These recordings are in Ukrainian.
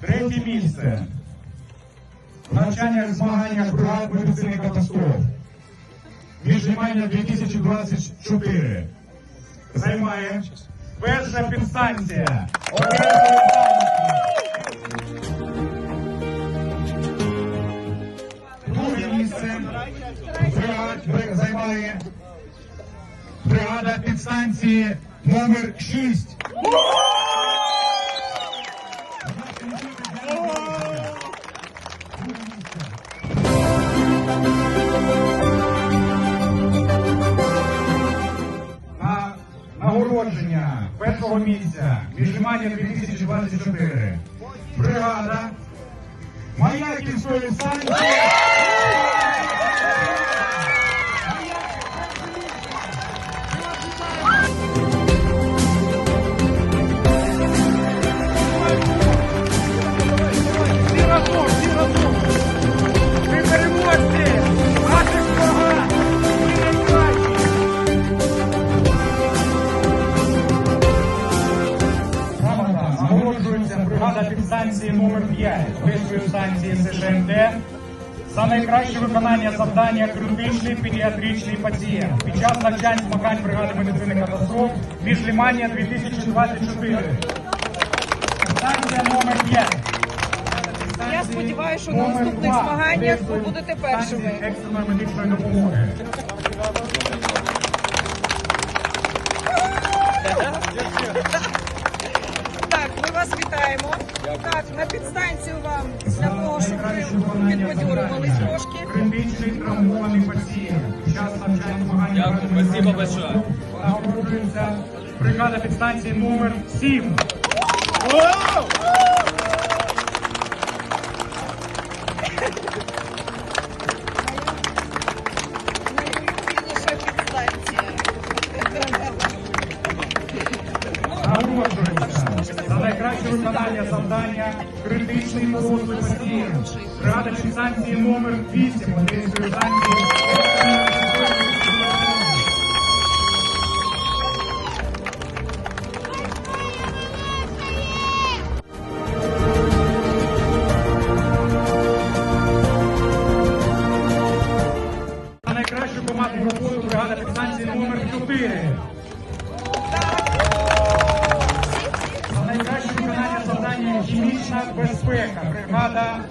Третє місце. В навчаннях змаганнях бригад медицини катастроф. Міжлімання 2024. Займає перша підстанція. Друге місце займає бригада підстанції номер 6. Місця Міжлімання 2024. Номер 5 Одеської станції СШМД за найкраще виконання завдання критичний педіатричний пацієнт під час навчань змагань бригади медицини катастроф Міжлімання 2024. Станція номер 5. Я сподіваюся, що на наступних змаганнях ви будете першими. екстреної медичної допомоги. Так, ми вас вітаємо. Так, на підстанцію вам для того, щоб ви підбадьорювались трошки. Критичний травмований пацієнт. Час навчання змагань Дякую, спасибо большое. Нагороджується бригада підстанції номер 7. Найулюбленіша виконання завдання критичний послуг. Бригада підстанції номер 8 Одеської станції. Бригада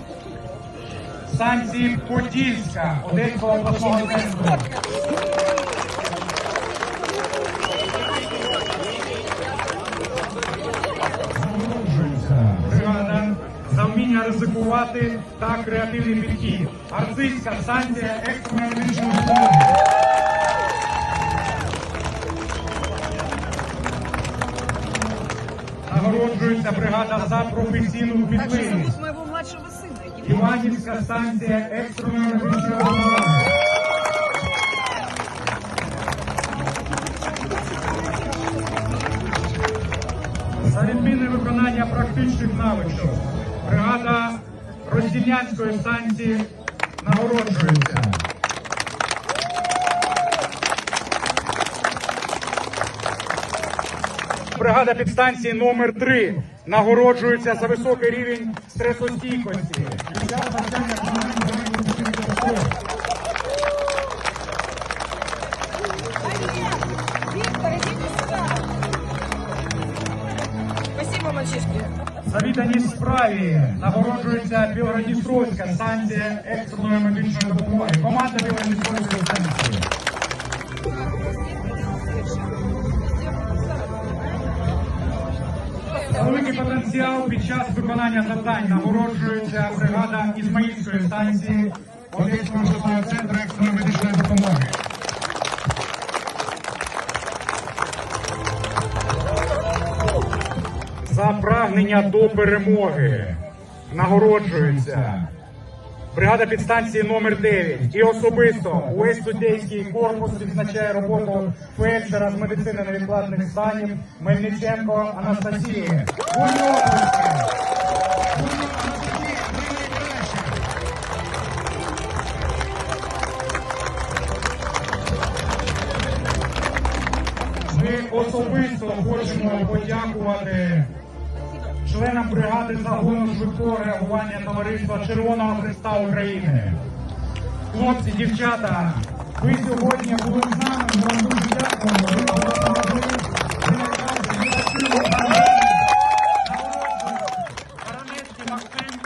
станції Подільська Одеського обласного центру. За вміння ризикувати та креативний підхід. Арцизька станція екстреної медичної допомоги. Нагороджується бригада за професійну сина. Іванівська станція екстреної медичної допомоги. За відмінне виконання практичних навичок бригада Роздільнянської станції нагороджується. Бригада підстанції номер 3 нагороджується за високий рівень стресостійкості. За відданість справі нагороджується Білгородністровська станція екстреної медичної допомоги. Команда Білгородністровської станції. Великий потенціал під час виконання завдань нагороджується бригада Ізмаїльської станції Одеського обласного центру екстреної медичної допомоги. За прагнення до перемоги нагороджується бригада підстанції номер 9 і особисто увесь суддейський корпус відзначає роботу фельдшера з медицини невідкладних станів Мельниченко Анастасії. Ми особисто хочемо подякувати членам бригади загону швидкого реагування товариства Червоного Христа України. Хлопці, дівчата, ви сьогодні були з нами, ми вам дуже дякуємо. Ви допомогли. Ви найкращі. Ми працюємо Баранецький Максим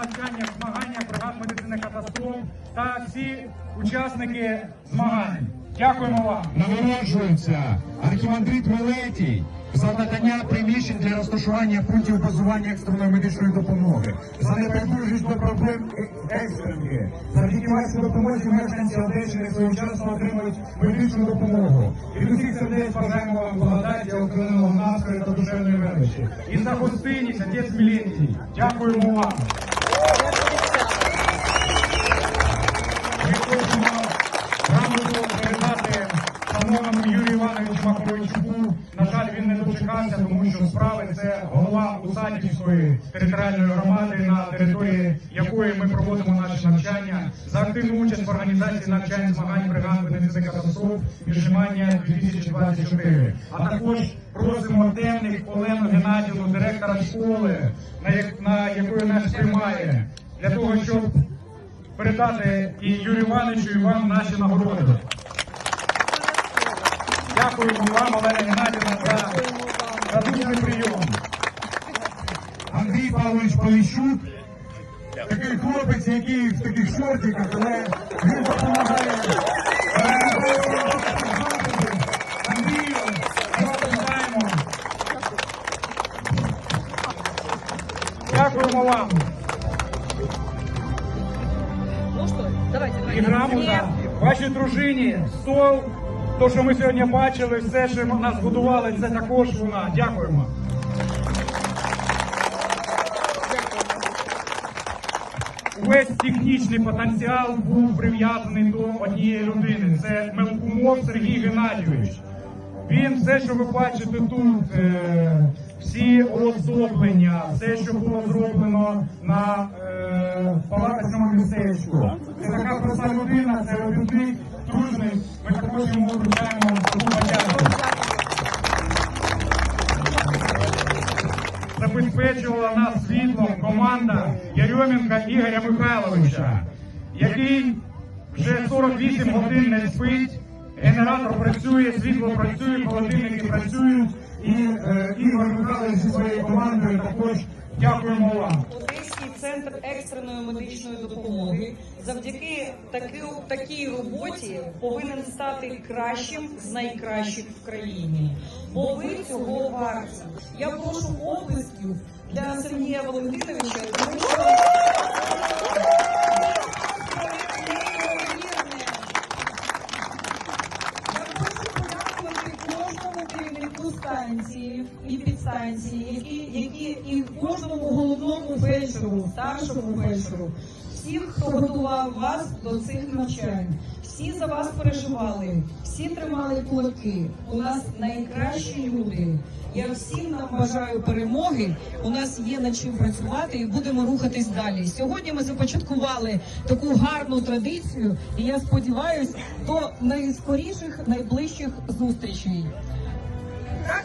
за в навчаннях, бригад медицини катастроф та всі учасники змагань. Дякуємо вам. Нагороджується архімандрит Мелетій за надання приміщень для розташування пунктів базування екстреної медичної допомоги, за небайдужість до проблем е- екстренки. Завдяки вашій допомозі мешканці Одещини своєчасно отримують медичну допомогу. Від усіх сердець бажаємо вам благодаті, окремого настрою та душевної величі. І за гостинність, отець Мілентій. Дякуємо вам. Хочемо грамоту передати шановному Юрію Івановичу Маковичуку. На жаль, він не дочекався, тому що справи це голова Усадівської територіальної громади, на території якої ми проводимо наші навчання за активну участь в організації навчань змагань бригад медицини катастроф Віджимання 2024. А також просимо темних Олену Геннадівну, директора школи, на, як- на якої нас приймає, для того, щоб передати і Юрію Івановичу, і вам наші нагороди. Дякуємо вам, Олена Геннадівна, за, за дуже прийом. Андрій Павлович Поліщук, такий хлопець, який в таких шортиках, але він допомагає. Андрію. Дякуємо вам. Грамота вашій дружині, стол, то, що ми сьогодні бачили, все, що нас годували, це також вона. Дякуємо. Весь технічний потенціал був прив'язаний до однієї людини. Це Мелкумов Сергій Геннадійович. Він все, що ви бачите тут, е, всі оздоблення, все, що було зроблено на е, палаточному містечку. Це така проста людина, це робітник, дружний. Ми також йому вручаємо подяку. Забезпечувала нас світлом команда Ярьоменка Ігоря Михайловича, який вже 48 годин не спить. Генератор працює, світло працює, холодильники працюють. І е, Ігор Михайлович зі своєю командою також Дякуємо вам. Одеський центр екстреної медичної допомоги завдяки таки, такій роботі повинен стати кращим з найкращих в країні. Бо ви цього варті. Я прошу оплесків для Сергія Валентиновича, фельдшеру, всім, хто готував вас до цих навчань. Всі за вас переживали, всі тримали кулаки. У нас найкращі люди. Я всім нам бажаю перемоги. У нас є над чим працювати і будемо рухатись далі. Сьогодні ми започаткували таку гарну традицію, і я сподіваюся, до найскоріших, найближчих зустрічей. Так?